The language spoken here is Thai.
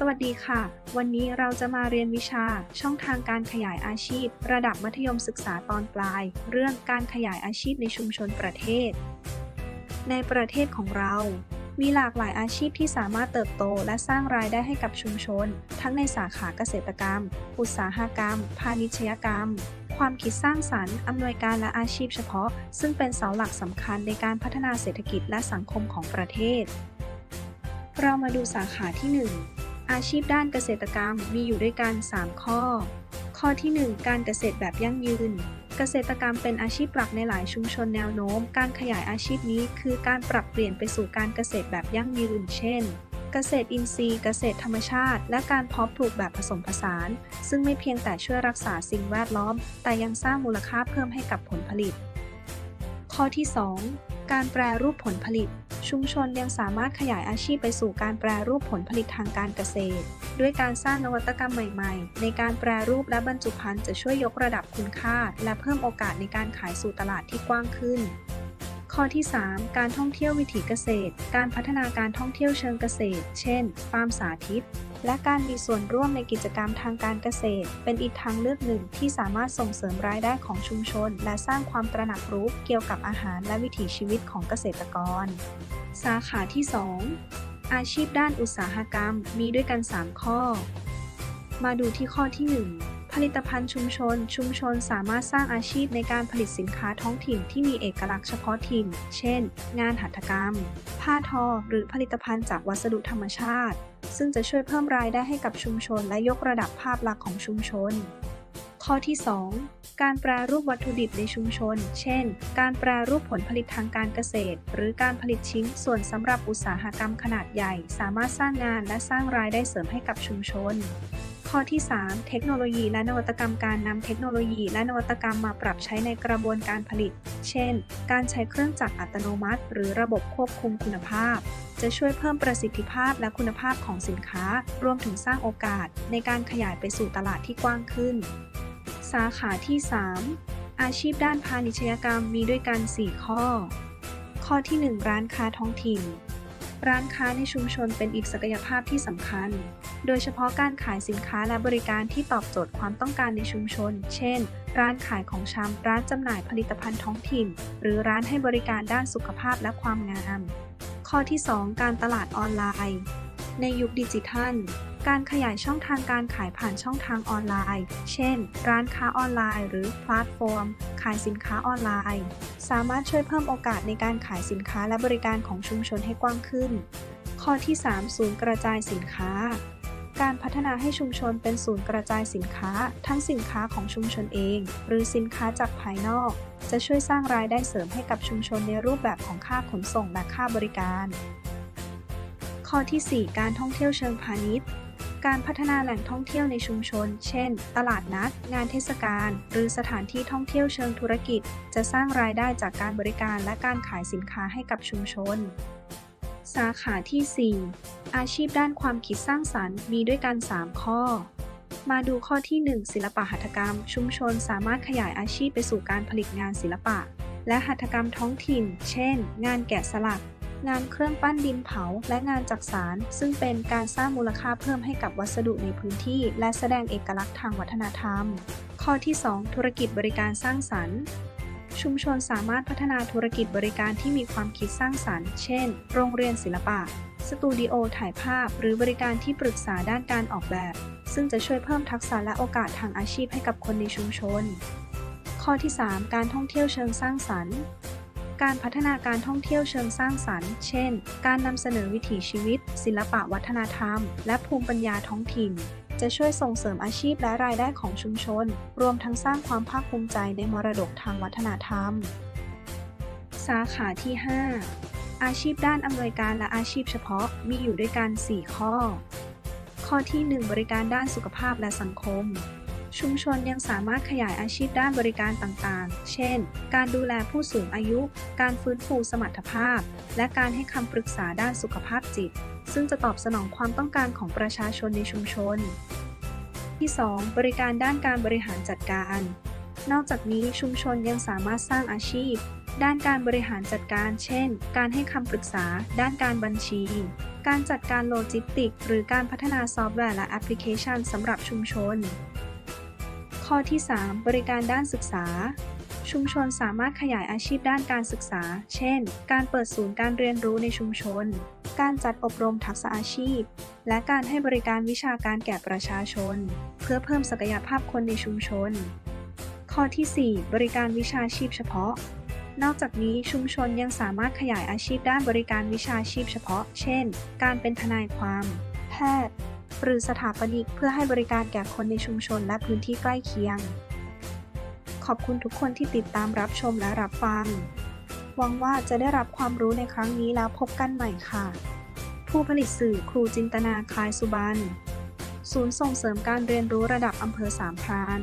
สวัสดีค่ะ วันนี้เราจะมาเรียนวิชาช่องทางการขยายอาชีพ ระดับมัธยมศึกษาตอนปลาย เรื่องการขยายอาชีพในชุมชนประเทศ ในประเทศของเรา มีหลากหลายอาชีพที่สามารถเติบโตและสร้างรายได้ให้กับชุมชน ทั้งในสาขาเกษตรกรรม อุตสาหกรรม พาณิชยกรรม ความคิดสร้างสรรค์ อำนวยการและอาชีพเฉพาะ ซึ่งเป็นเสาหลักสำคัญในการพัฒนาเศรษฐกิจและสังคมของประเทศ เรามาดูสาขาที่ 1 อาชีพด้านเกษตรกรรมมีอยู่ด้วยกัน 3 ข้อ ข้อที่ 1 การเกษตรแบบยั่งยืน เกษตรกรรมเป็นอาชีพหลักในหลายชุมชนแนวโน้ม การขยายอาชีพนี้คือการปรับเปลี่ยนไปสู่การเกษตรแบบยั่งยืน เช่น เกษตรอินทรีย์ เกษตรธรรมชาติ และการเพาะปลูกแบบผสมผสาน ซึ่งไม่เพียงแต่ช่วยรักษาสิ่งแวดล้อม แต่ยังสร้างมูลค่าเพิ่มให้กับผลผลิต ข้อที่ 2 การแปรรูปผลผลิต ชุมชนยังสามารถขยายอาชีพไปสู่การแปรรูปผลผลิตทางการเกษตร ด้วยการสร้างนวัตกรรมใหม่ๆ ในการแปรรูปและบรรจุภัณฑ์จะช่วยยกระดับคุณค่า และเพิ่มโอกาสในการขายสู่ตลาดที่กว้างขึ้นข้อที่ 3 การท่องเที่ยววิถีเกษตร การพัฒนาการท่องเที่ยวเชิงเกษตร เช่น ฟาร์มสาธิต และการมีส่วนร่วมในกิจกรรมทางการเกษตร เป็นอีกทางเลือกหนึ่งที่สามารถส่งเสริมรายได้ของชุมชน และสร้างความตระหนักรู้เกี่ยวกับอาหารและวิถีชีวิตของเกษตรกร สาขาที่ 2 อาชีพด้านอุตสาหกรรมมีด้วยกัน 3 ข้อ มาดูที่ข้อที่ 1 ผลิตภัณฑ์ชุมชน ชุมชนสามารถสร้างอาชีพในการผลิตสินค้าท้องถิ่นที่มีเอกลักษณ์เฉพาะถิ่น เช่น งานหัตถกรรม ผ้าทอ หรือผลิตภัณฑ์จากวัสดุธรรมชาติ ซึ่งจะช่วยเพิ่มรายได้ให้กับชุมชนและยกระดับภาพลักษณ์ของชุมชน ข้อที่ 2 การแปรรูปวัตถุดิบในชุมชน เช่น การแปรรูปผลผลิตทางการเกษตร หรือการผลิตชิ้นส่วนสำหรับอุตสาหกรรมขนาดใหญ่ สามารถสร้างงานและสร้างรายได้เสริมให้กับชุมชน ข้อที่ 3 เทคโนโลยีและนวัตกรรมการนำเทคโนโลยีและนวัตกรรมมาปรับใช้ในกระบวนการผลิต เช่น การใช้เครื่องจักรอัตโนมัติ หรือระบบควบคุมคุณภาพ จะช่วยเพิ่มประสิทธิภาพและคุณภาพของสินค้า รวมถึงสร้างโอกาสในการขยายไปสู่ตลาดที่กว้างขึ้น สาขาที่ 3 อาชีพด้านพาณิชยกรรมมีด้วยกัน 4 ข้อ ข้อที่ 1 ร้านค้าท้องถิ่น ร้านค้าในชุมชนเป็นอีกศักยภาพที่สำคัญ โดยเฉพาะการขายสินค้าและบริการที่ตอบโจทย์ความต้องการในชุมชน เช่น ร้านขายของชำ ร้านจำหน่ายผลิตภัณฑ์ท้องถิ่น หรือร้านให้บริการด้านสุขภาพและความงาม ข้อที่ 2 การตลาดออนไลน์ ในยุคดิจิทัล การขยายช่องทางการขายผ่านช่องทางออนไลน์ เช่น ร้านค้าออนไลน์ หรือแพลตฟอร์ม ขายสินค้าออนไลน์ สามารถช่วยเพิ่มโอกาสในการขายสินค้าและบริการของชุมชนให้กว้างขึ้น ข้อที่ 3 ศูนย์กระจายสินค้า การพัฒนาให้ชุมชนเป็นศูนย์กระจายสินค้า ทั้งสินค้าของชุมชนเอง หรือสินค้าจากภายนอก จะช่วยสร้างรายได้เสริมให้กับชุมชนในรูปแบบของค่าขนส่งและค่าบริการ ข้อที่ 4 การท่องเที่ยวเชิงพาณิชย์การพัฒนาแหล่งท่องเที่ยวในชุมชน เช่น ตลาดนัด งานเทศกาล หรือสถานที่ท่องเที่ยวเชิงธุรกิจ จะสร้างรายได้จากการบริการและการขายสินค้าให้กับชุมชน สาขาที่ 4 อาชีพด้านความคิดสร้างสรรค์มีด้วยกัน 3 ข้อ มาดูข้อที่ 1 ศิลปะหัตถกรรม ชุมชนสามารถขยายอาชีพไปสู่การผลิตงานศิลปะ และหัตถกรรมท้องถิ่น เช่น งานแกะสลัก งานเครื่องปั้นดินเผา และงานจักสานซึ่งเป็นการสร้างมูลค่าเพิ่มให้กับวัสดุในพื้นที่ และแสดงเอกลักษณ์ทางวัฒนธรรม ข้อที่ 2 ธุรกิจบริการสร้างสรรค์ ชุมชนสามารถพัฒนาธุรกิจบริการที่มีความคิดสร้างสรรค์ เช่น โรงเรียนศิลปะ สตูดิโอถ่ายภาพ หรือบริการที่ปรึกษาด้านการออกแบบ ซึ่งจะช่วยเพิ่มทักษะและโอกาสทางอาชีพให้กับคนในชุมชน ข้อที่ 3 การท่องเที่ยวเชิงสร้างสรรค์ การพัฒนาการท่องเที่ยวเชิงสร้างสรรค์ เช่น การนำเสนอวิถีชีวิต ศิลปะวัฒนธรรม และภูมิปัญญาท้องถิ่น จะช่วยส่งเสริมอาชีพและรายได้ของชุมชน รวมทั้งสร้างความภาคภูมิใจในมรดกทางวัฒนธรรม สาขาที่ 5 อาชีพด้านอำนวยการและอาชีพเฉพาะมีอยู่ด้วยกัน 4 ข้อ ข้อที่ 1 บริการด้านสุขภาพและสังคม ชุมชนยังสามารถขยายอาชีพด้านบริการต่างๆ เช่น การดูแลผู้สูงอายุ การฟื้นฟูสมรรถภาพ และการให้คำปรึกษาด้านสุขภาพจิต ซึ่งจะตอบสนองความต้องการของประชาชนในชุมชน ที่ 2 บริการด้านการบริหารจัดการ นอกจากนี้ชุมชนยังสามารถสร้างอาชีพ ด้านการบริหารจัดการ เช่น การให้คำปรึกษา ด้านการบัญชี การจัดการโลจิสติกส์หรือการพัฒนาซอฟต์แวร์และแอปพลิเคชันสำหรับชุมชน ข้อที่ 3 บริการด้านศึกษา ชุมชนสามารถขยายอาชีพด้านการศึกษา เช่น การเปิดศูนย์การเรียนรู้ในชุมชน การจัดอบรมทักษะอาชีพ และการให้บริการวิชาการแก่ประชาชน เพื่อเพิ่มศักยภาพคนในชุมชน ข้อทีสี่4 บริการวิชาชีพเฉพาะ นอกจากนี้ชุมชนยังสามารถขยายอาชีพด้านบริการวิชาชีพเฉพาะ เช่น การเป็นทนายความ แพทย์ หรือสถาปนิกเพื่อให้บริการแก่คนในชุมชนและพื้นที่ใกล้เคียง ขอบคุณทุกคนที่ติดตามรับชมและรับฟัง หวังว่าจะได้รับความรู้ในครั้งนี้แล้วพบกันใหม่ค่ะ ผู้ผลิตสื่อครูจินตนาคลายสุบรรณศูนย์ส่งเสริมการเรียนรู้ระดับอำเภอสามพราน